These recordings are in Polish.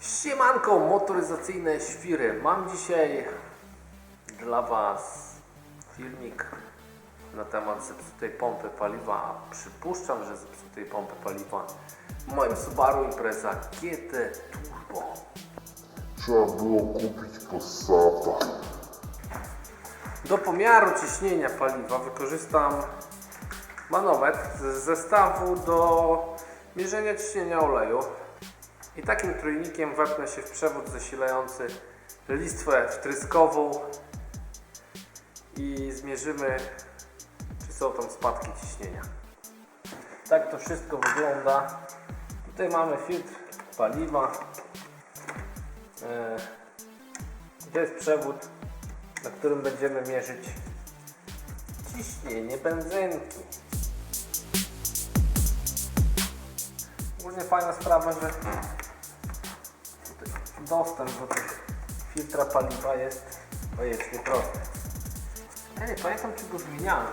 Siemanko, motoryzacyjne świry. Mam dzisiaj dla Was filmik na temat zepsutej pompy paliwa. a Przypuszczam, że zepsutej pompy paliwa w moim Subaru Impreza GT Turbo. Trzeba było kupić Passata. Do pomiaru ciśnienia paliwa wykorzystam manometr z zestawu do mierzenia ciśnienia oleju. I takim trójnikiem wepnę się w przewód zasilający listwę wtryskową i zmierzymy, czy są tam spadki ciśnienia. Tak to wszystko wygląda. Tutaj mamy filtr paliwa. E, To jest przewód, na którym będziemy mierzyć ciśnienie benzynki. Ogólnie fajna sprawa, że dostęp do tego filtra paliwa jest bajecznie prosty. Ja nie pamiętam czy go zmieniałem.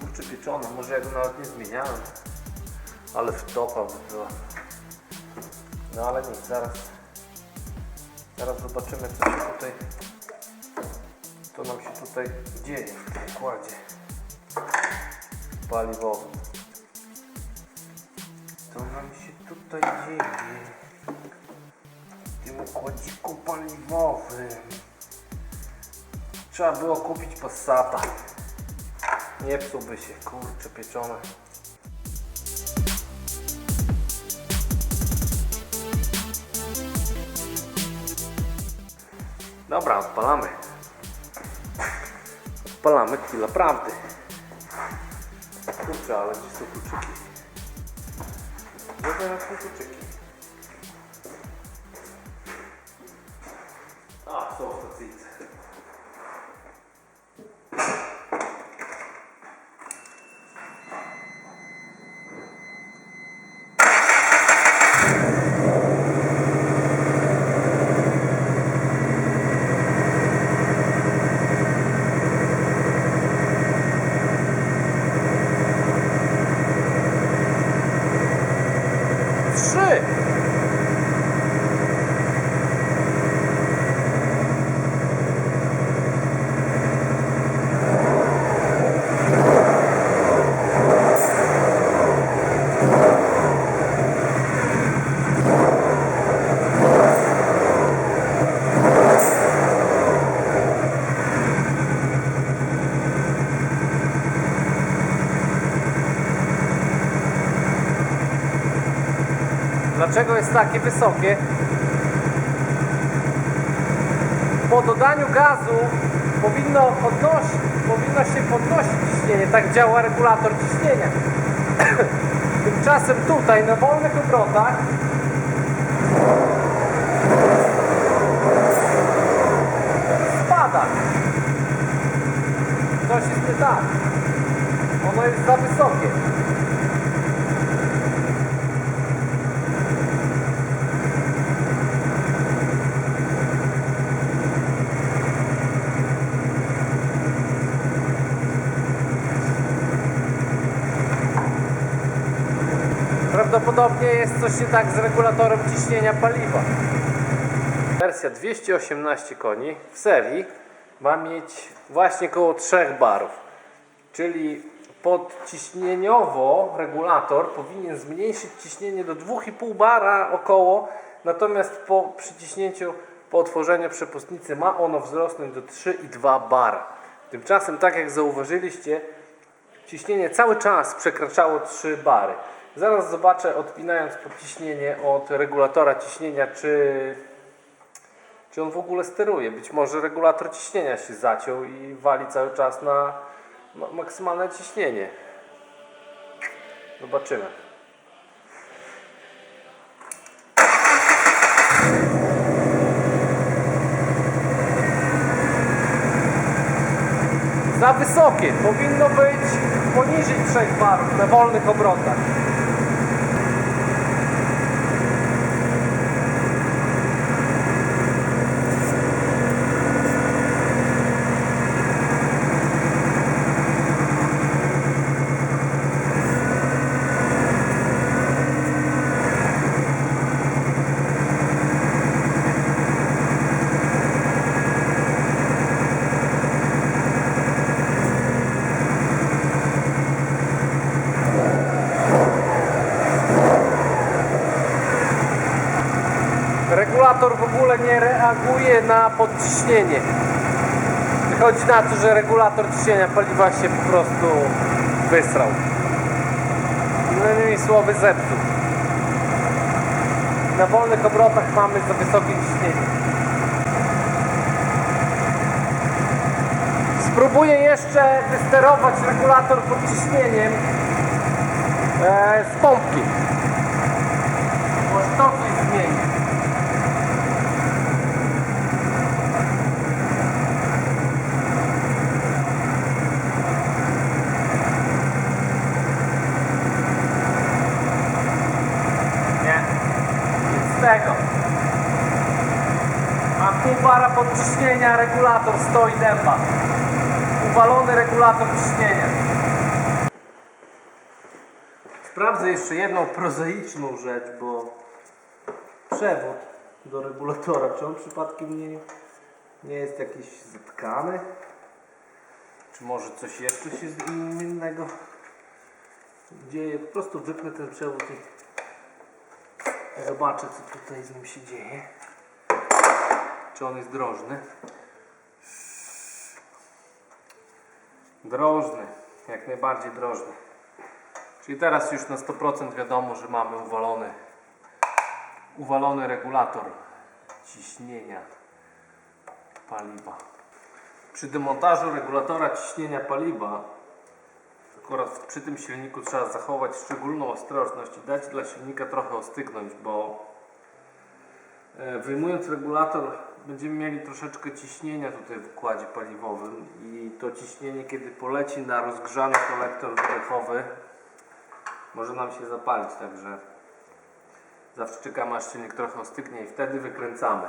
Kurczę pieczone, może ja go nawet nie zmieniałem. Ale wtopa by była. No ale nic, zaraz Zaraz zobaczymy co się tutaj co nam się tutaj dzieje w tym układzie paliwowym. Co nam się tutaj dzieje paliwowym? Trzeba było kupić Passata. Nie psułby się, kurcze pieczone. Dobra, odpalamy. Odpalamy chwila prawdy. Kurczę, ale gdzie są kluczyki? Gdzie są kluczyki? A, są w stacyjce. Trzy! Dlaczego jest takie wysokie? Po dodaniu gazu powinno, podnosić, powinno się podnosić ciśnienie, tak działa regulator ciśnienia. Tymczasem tutaj na wolnych obrotach spada. Coś jest nie tak. Ono jest za wysokie. Prawdopodobnie jest coś nie tak z regulatorem ciśnienia paliwa. Wersja 218 koni w serii ma mieć właśnie około 3 barów. Czyli podciśnieniowo regulator powinien zmniejszyć ciśnienie do 2,5 bara około, natomiast po przyciśnięciu, po otworzeniu przepustnicy ma ono wzrosnąć do 3,2 bara. Tymczasem, tak jak zauważyliście, ciśnienie cały czas przekraczało 3 bary. Zaraz zobaczę, odpinając podciśnienie od regulatora ciśnienia, czy, czy on w ogóle steruje. Być może regulator ciśnienia się zaciął i wali cały czas na ma- maksymalne ciśnienie. Zobaczymy. Za wysokie. Powinno być poniżej 3 barów na wolnych obrotach. Regulator w ogóle nie reaguje na podciśnienie. Wychodzi na to, że regulator ciśnienia paliwa się po prostu wysrał. Innymi słowy zepsuł. Na wolnych obrotach mamy za wysokie ciśnienie. Spróbuję jeszcze wysterować regulator pod ciśnieniem e, z pompki. Może to coś zmieni. Nie. Tego. Mam pół bara podciśnienia, regulator stoi dęba. Uwalony regulator ciśnienia. Sprawdzę jeszcze jedną prozaiczną rzecz, bo przewód do regulatora, czy on przypadkiem nie, nie jest jakiś zatkany? Czy może coś jeszcze się innego dzieje? Po prostu wypnę ten przewód i zobaczę co tutaj z nim się dzieje. Czy on jest drożny? Drożny, jak najbardziej drożny. Czyli teraz już na 100% wiadomo, że mamy uwalony, uwalony regulator ciśnienia paliwa. Przy demontażu regulatora ciśnienia paliwa akurat przy tym silniku trzeba zachować szczególną ostrożność i dać dla silnika trochę ostygnąć, bo e, wyjmując regulator będziemy mieli troszeczkę ciśnienia tutaj w układzie paliwowym i to ciśnienie kiedy poleci na rozgrzany kolektor wydechowy może nam się zapalić, także zawsze czekamy aż silnik trochę ostygnie i wtedy wykręcamy.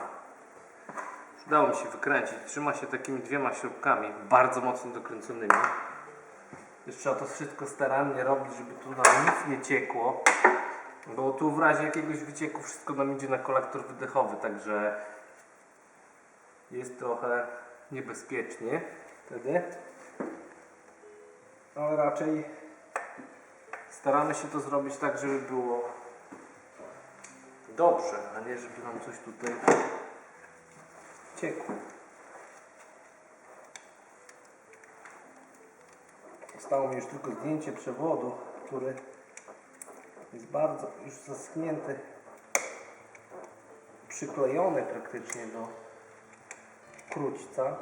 Udało mi się wykręcić, trzyma się takimi dwiema śrubkami, bardzo mocno dokręconymi. Trzeba to wszystko starannie robić, żeby tu nam nic nie ciekło, bo tu w razie jakiegoś wycieku wszystko nam idzie na kolektor wydechowy, także jest trochę niebezpiecznie wtedy. Ale raczej staramy się to zrobić tak, żeby było dobrze, a nie żeby nam coś tutaj ciekło. Zostało mi już tylko zdjęcie przewodu, który jest bardzo już zaschnięty, przyklejony praktycznie do króćca.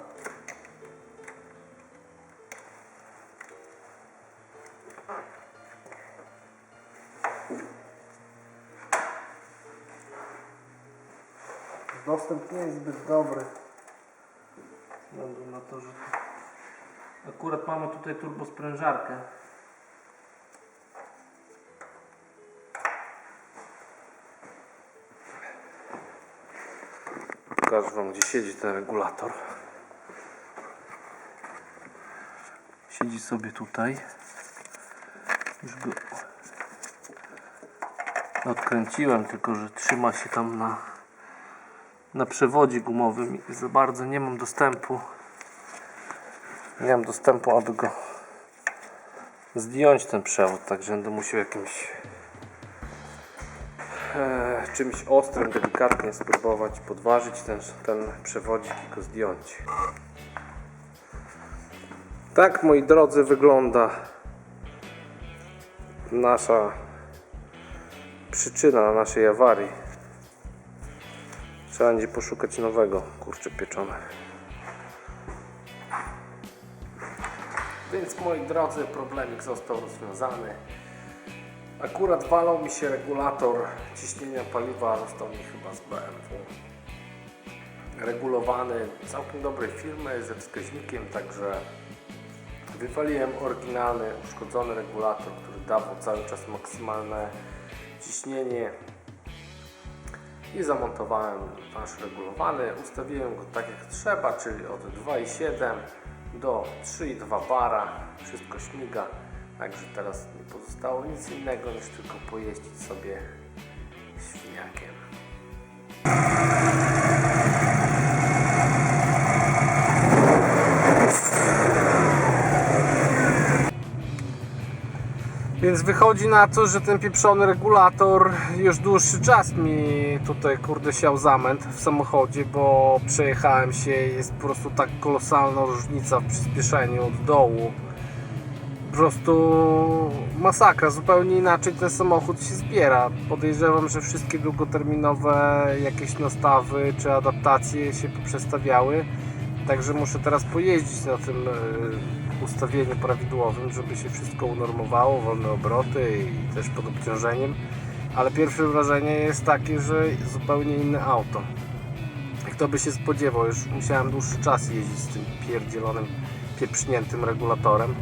Dostęp nie jest zbyt dobry. Ze względu na to, że akurat mamy tutaj turbosprężarkę. Pokażę Wam gdzie siedzi ten regulator. Siedzi sobie tutaj. Już go odkręciłem, tylko że trzyma się tam na na przewodzie gumowym i za bardzo nie mam dostępu nie mam dostępu aby go zdjąć ten przewód także będę musiał jakimś e, czymś ostrym delikatnie spróbować podważyć ten, ten przewodzik i go zdjąć tak moi drodzy wygląda nasza przyczyna naszej awarii Trzeba będzie poszukać nowego kurczę pieczone. Więc moi drodzy, problemik został rozwiązany. Akurat walał mi się regulator ciśnienia paliwa, został mi chyba z BMW. Regulowany całkiem dobrej firmy ze wskaźnikiem, także wywaliłem oryginalny, uszkodzony regulator, który dawał cały czas maksymalne ciśnienie i zamontowałem wasz regulowany. Ustawiłem go tak jak trzeba, czyli od 2,7 do 3,2 bara. Wszystko śmiga. Także teraz nie pozostało nic innego niż tylko pojeździć sobie świniakiem. Więc wychodzi na to, że ten pieprzony regulator już dłuższy czas mi tutaj kurde siał zamęt w samochodzie, bo przejechałem się jest po prostu tak kolosalna różnica w przyspieszeniu od dołu. Po prostu masakra, zupełnie inaczej ten samochód się zbiera. Podejrzewam, że wszystkie długoterminowe jakieś nastawy czy adaptacje się przestawiały. Także muszę teraz pojeździć na tym e, ustawieniu prawidłowym, żeby się wszystko unormowało, wolne obroty i też pod obciążeniem. Ale pierwsze wrażenie jest takie, że zupełnie inne auto. Kto by się spodziewał, już musiałem dłuższy czas jeździć z tym pierdzielonym, pieprzniętym regulatorem.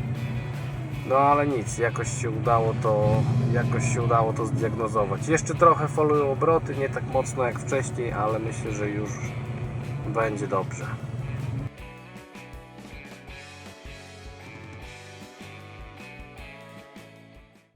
No ale nic, jakoś się udało to, jakoś się udało to zdiagnozować. Jeszcze trochę folują obroty, nie tak mocno jak wcześniej, ale myślę, że już będzie dobrze.